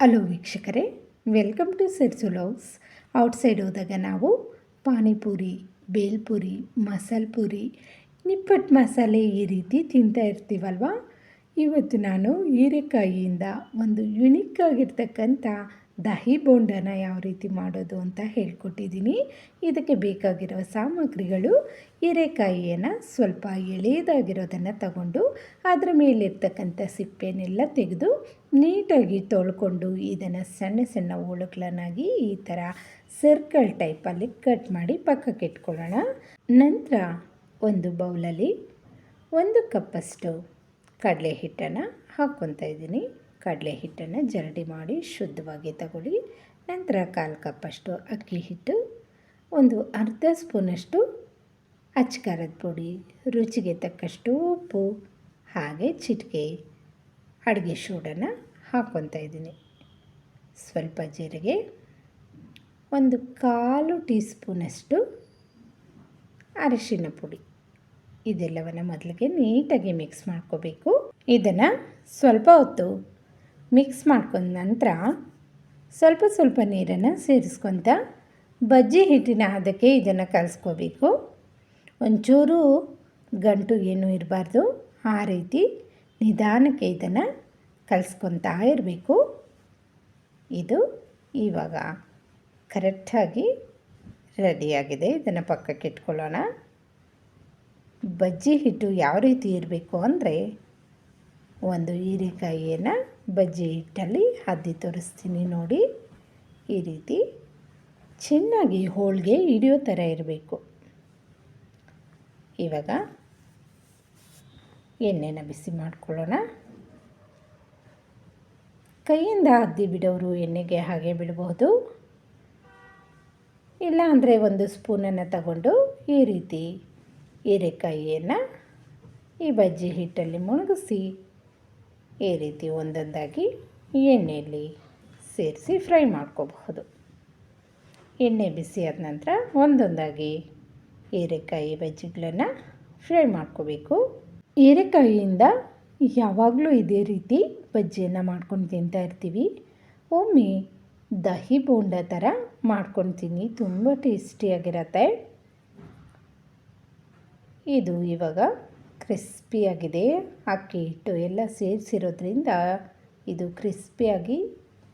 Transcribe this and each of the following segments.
Hello ವೀಕ್ಷಕರೇ, welcome to ಸೆರ್ಸು outside ಹೋದಾಗ ನಾವು ಪಾನಿಪುರಿ, ಬೇಲ್ಪುರಿ ಮಸಾಲೆ ನಿಪ್ಪಟ್ ನಿಪ್ಪಟ್ಟು ಮಸಾಲೆ ಈ ರೀತಿ ತಿಂತಾ ಇರ್ತೀವಲ್ವಾ? ಇವತ್ತು ನಾನು ಹೀರೆಕಾಯಿಯಿಂದ ಒಂದು ಯುನಿಕ್ ಆಗಿರ್ತಕ್ಕಂಥ ದಹಿ ಬೋಂಡನ ಯಾವ ರೀತಿ ಮಾಡೋದು ಅಂತ ಹೇಳ್ಕೊಟ್ಟಿದ್ದೀನಿ. ಇದಕ್ಕೆ ಬೇಕಾಗಿರೋ ಸಾಮಗ್ರಿಗಳು ಹೀರೆಕಾಯಿಯನ್ನು ಸ್ವಲ್ಪ ಎಳೆಯದಾಗಿರೋದನ್ನು ತಗೊಂಡು ಅದರ ಮೇಲಿರ್ತಕ್ಕಂಥ ಸಿಪ್ಪೆನೆಲ್ಲ ತೆಗೆದು ನೀಟಾಗಿ ತೊಳ್ಕೊಂಡು ಇದನ್ನು ಸಣ್ಣ ಸಣ್ಣ ಹೋಳುಗಳನ್ನಾಗಿ ಈ ಥರ ಸರ್ಕಲ್ ಟೈಪಲ್ಲಿ ಕಟ್ ಮಾಡಿ ಪಕ್ಕಕ್ಕೆ ಇಟ್ಕೊಳ್ಳೋಣ. ನಂತರ ಒಂದು ಬೌಲಲ್ಲಿ ಒಂದು ಕಪ್ಪಷ್ಟು ಕಡಲೆ ಹಿಟ್ಟನ್ನು ಹಾಕ್ಕೊತಾ ಇದ್ದೀನಿ. ಕಡಲೆ ಹಿಟ್ಟನ್ನು ಜರಡಿ ಮಾಡಿ ಶುದ್ಧವಾಗಿ ತಗೊಳ್ಳಿ. ನಂತರ ಕಾಲು ಕಪ್ಪಷ್ಟು ಅಕ್ಕಿ ಹಿಟ್ಟು, ಒಂದು ಅರ್ಧ ಸ್ಪೂನಷ್ಟು ಅಚ್ಕಾರದ ಪುಡಿ, ರುಚಿಗೆ ತಕ್ಕಷ್ಟು ಉಪ್ಪು, ಹಾಗೆ ಚಿಟಿಕೆ, ಅಡುಗೆ ಶೂಡನ್ನು ಹಾಕ್ಕೊತಾ ಇದ್ದೀನಿ. ಸ್ವಲ್ಪ ಜೀರಿಗೆ, ಒಂದು ಕಾಲು ಟೀ ಸ್ಪೂನಷ್ಟು ಅರಿಶಿನ ಪುಡಿ. ಇದೆಲ್ಲವನ್ನು ಮೊದಲಿಗೆ ನೀಟಾಗಿ ಮಿಕ್ಸ್ ಮಾಡ್ಕೋಬೇಕು. ಇದನ್ನು ಸ್ವಲ್ಪ ಹೊತ್ತು ಮಿಕ್ಸ್ ಮಾಡ್ಕೊಂಡ ನಂತರ ಸ್ವಲ್ಪ ಸ್ವಲ್ಪ ನೀರನ್ನು ಸೇರಿಸ್ಕೊತ ಬಜ್ಜಿ ಹಿಟ್ಟಿನ ಅದಕ್ಕೆ ಇದನ್ನು ಕಲಿಸ್ಕೋಬೇಕು. ಒಂಚೂರು ಗಂಟು ಏನೂ ಇರಬಾರ್ದು. ಆ ರೀತಿ ನಿಧಾನಕ್ಕೆ ಇದನ್ನು ಕಲಿಸ್ಕೊತಾ ಇರಬೇಕು. ಇದು ಇವಾಗ ಕರೆಕ್ಟಾಗಿ ರೆಡಿಯಾಗಿದೆ. ಇದನ್ನು ಪಕ್ಕಕ್ಕೆ ಇಟ್ಕೊಳ್ಳೋಣ. ಬಜ್ಜಿ ಹಿಟ್ಟು ಯಾವ ರೀತಿ ಇರಬೇಕು ಅಂದರೆ ಒಂದು ಹೀರೆಕಾಯಿಯನ್ನು ಬಜ್ಜಿ ಹಿಟ್ಟಲ್ಲಿ ಹದ್ದಿ ತೋರಿಸ್ತೀನಿ ನೋಡಿ. ಈ ರೀತಿ ಚೆನ್ನಾಗಿ ಹೋಳಿಗೆ ಹಿಡಿಯೋ ಥರ ಇರಬೇಕು. ಇವಾಗ ಎಣ್ಣೆನ ಬಿಸಿ ಮಾಡ್ಕೊಳ್ಳೋಣ. ಕೈಯಿಂದ ಅದ್ದಿ ಬಿಡೋರು ಎಣ್ಣೆಗೆ ಹಾಗೆ ಬಿಡಬಹುದು. ಇಲ್ಲ ಅಂದರೆ ಒಂದು ಸ್ಪೂನನ್ನು ತಗೊಂಡು ಈ ರೀತಿ ಹೀರೆಕಾಯಿಯನ್ನು ಈ ಬಜ್ಜಿ ಹಿಟ್ಟಲ್ಲಿ ಮುಳುಗಿಸಿ ಈ ರೀತಿ ಒಂದೊಂದಾಗಿ ಎಣ್ಣೆಯಲ್ಲಿ ಸೇರಿಸಿ ಫ್ರೈ ಮಾಡ್ಕೋಬಹುದು. ಎಣ್ಣೆ ಬಿಸಿ ಆದ ನಂತರ ಒಂದೊಂದಾಗಿ ಹೀರೆಕಾಯಿ ಬಜ್ಜಿಗಳನ್ನು ಫ್ರೈ ಮಾಡ್ಕೋಬೇಕು. ಹೀರೆಕಾಯಿಯಿಂದ ಯಾವಾಗಲೂ ಇದೇ ರೀತಿ ಬಜ್ಜಿಯನ್ನು ಮಾಡ್ಕೊಂಡು ತಿಂತಾ ಇರ್ತೀವಿ. ಒಮ್ಮೆ ದಹಿ ಬೋಂಡ ಥರ ಮಾಡ್ಕೊಳ್ತೀನಿ ತುಂಬ ಟೇಸ್ಟಿಯಾಗಿರತ್ತೆ. ಇದು ಇವಾಗ ಕ್ರಿಸ್ಪಿಯಾಗಿದೆ. ಅಕ್ಕಿ ಹಿಟ್ಟು ಎಲ್ಲ ಸೇರಿಸಿರೋದ್ರಿಂದ ಇದು ಕ್ರಿಸ್ಪಿಯಾಗಿ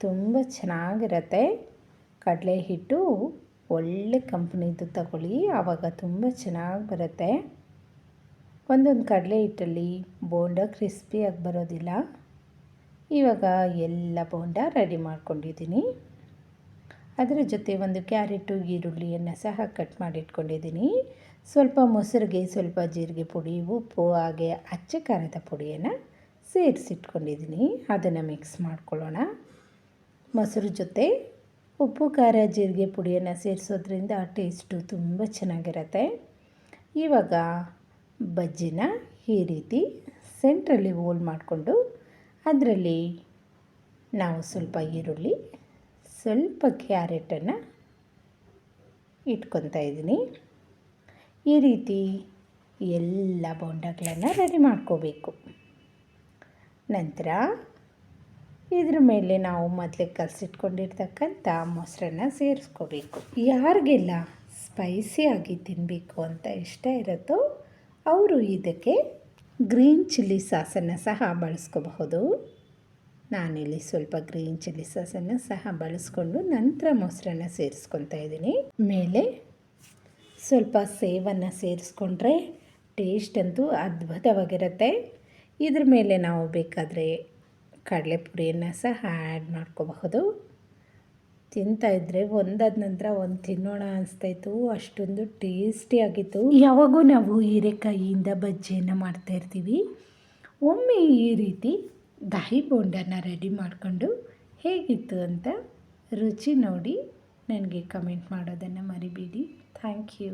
ತುಂಬ ಚೆನ್ನಾಗಿರತ್ತೆ. ಕಡಲೆ ಹಿಟ್ಟು ಒಳ್ಳೆ ಕಂಪ್ನಿದು ತಗೊಳ್ಳಿ ಆವಾಗ ತುಂಬ ಚೆನ್ನಾಗಿ ಬರುತ್ತೆ. ಒಂದೊಂದು ಕಡಲೆ ಹಿಟ್ಟಲ್ಲಿ ಬೋಂಡ ಕ್ರಿಸ್ಪಿಯಾಗಿ ಬರೋದಿಲ್ಲ. ಇವಾಗ ಎಲ್ಲ ಬೋಂಡ ರೆಡಿ ಮಾಡ್ಕೊಂಡಿದ್ದೀನಿ. ಅದರ ಜೊತೆ ಒಂದು ಕ್ಯಾರೆಟು ಈರುಳ್ಳಿಯನ್ನು ಸಹ ಕಟ್ ಮಾಡಿಟ್ಕೊಂಡಿದ್ದೀನಿ. ಸ್ವಲ್ಪ ಮೊಸರಿಗೆ ಸ್ವಲ್ಪ ಜೀರಿಗೆ ಪುಡಿ, ಉಪ್ಪು, ಹಾಗೆ ಅಚ್ಚ ಖಾರದ ಪುಡಿಯನ್ನು ಸೇರಿಸಿಟ್ಕೊಂಡಿದ್ದೀನಿ. ಅದನ್ನು ಮಿಕ್ಸ್ ಮಾಡ್ಕೊಳ್ಳೋಣ. ಮೊಸರು ಜೊತೆ ಉಪ್ಪು, ಖಾರ, ಜೀರಿಗೆ ಪುಡಿಯನ್ನು ಸೇರಿಸೋದ್ರಿಂದ ಟೇಸ್ಟು ತುಂಬ ಚೆನ್ನಾಗಿರುತ್ತೆ. ಇವಾಗ ಬಜ್ಜಿನ ಈ ರೀತಿ ಸೆಂಟ್ರಲ್ಲಿ ಹೋಲ್ ಮಾಡಿಕೊಂಡು ಅದರಲ್ಲಿ ನಾವು ಸ್ವಲ್ಪ ಈರುಳ್ಳಿ ಸ್ವಲ್ಪ ಕ್ಯಾರೆಟನ್ನು ಇಟ್ಕೊತಾ ಇದ್ದೀನಿ. ಈ ರೀತಿ ಎಲ್ಲ ಬೋಂಡಗಳನ್ನು ರೆಡಿ ಮಾಡ್ಕೋಬೇಕು. ನಂತರ ಇದ್ರ ಮೇಲೆ ನಾವು ಮೊದಲೇ ಕಲಸಿಟ್ಕೊಂಡಿರ್ತಕ್ಕಂಥ ಮೊಸರನ್ನ ಸೇರಿಸ್ಕೋಬೇಕು. ಯಾರಿಗೆಲ್ಲ ಸ್ಪೈಸಿಯಾಗಿ ತಿನ್ನಬೇಕು ಅಂತ ಇಷ್ಟ ಇರುತ್ತೋ ಅವರು ಇದಕ್ಕೆ ಗ್ರೀನ್ ಚಿಲ್ಲಿ ಸಾಸನ್ನು ಸಹ ಬಳಸ್ಕೋಬಹುದು. ನಾನಿಲ್ಲಿ ಸ್ವಲ್ಪ ಗ್ರೀನ್ ಚಿಲ್ಲಿ ಸಾಸನ್ನು ಸಹ ಬಳಸ್ಕೊಂಡು ನಂತರ ಮೊಸರನ್ನ ಸೇರಿಸ್ಕೊತಾ ಇದ್ದೀನಿ. ಮೇಲೆ ಸ್ವಲ್ಪ ಸೇವನ್ನು ಸೇರಿಸ್ಕೊಂಡ್ರೆ ಟೇಸ್ಟ್ ಅಂತೂ ಅದ್ಭುತವಾಗಿರುತ್ತೆ. ಇದ್ರ ಮೇಲೆ ನಾವು ಬೇಕಾದರೆ ಕಡಲೆ ಪುಡಿಯನ್ನು ಸಹ ಆ್ಯಡ್ ಮಾಡ್ಕೋಬಹುದು. ತಿಂತಾಯಿದ್ರೆ ಒಂದಾದ ನಂತರ ಒಂದು ತಿನ್ನೋಣ ಅನಿಸ್ತಾಯಿತ್ತು ಅಷ್ಟೊಂದು ಟೇಸ್ಟಿಯಾಗಿತ್ತು ಯಾವಾಗೂ ನಾವು ಹೀರೆಕಾಯಿಯಿಂದ ಬಜ್ಜಿಯನ್ನು ಮಾಡ್ತಾಯಿರ್ತೀವಿ ಒಮ್ಮೆ ಈ ರೀತಿ ದಹಿ ಬೋಂಡನ ರೆಡಿ ಮಾಡಿಕೊಂಡು ಹೇಗಿತ್ತು ಅಂತ ರುಚಿ ನೋಡಿ ನನಗೆ ಕಮೆಂಟ್ ಮಾಡೋದನ್ನು ಮರಿಬೇಡಿ ಥ್ಯಾಂಕ್ you.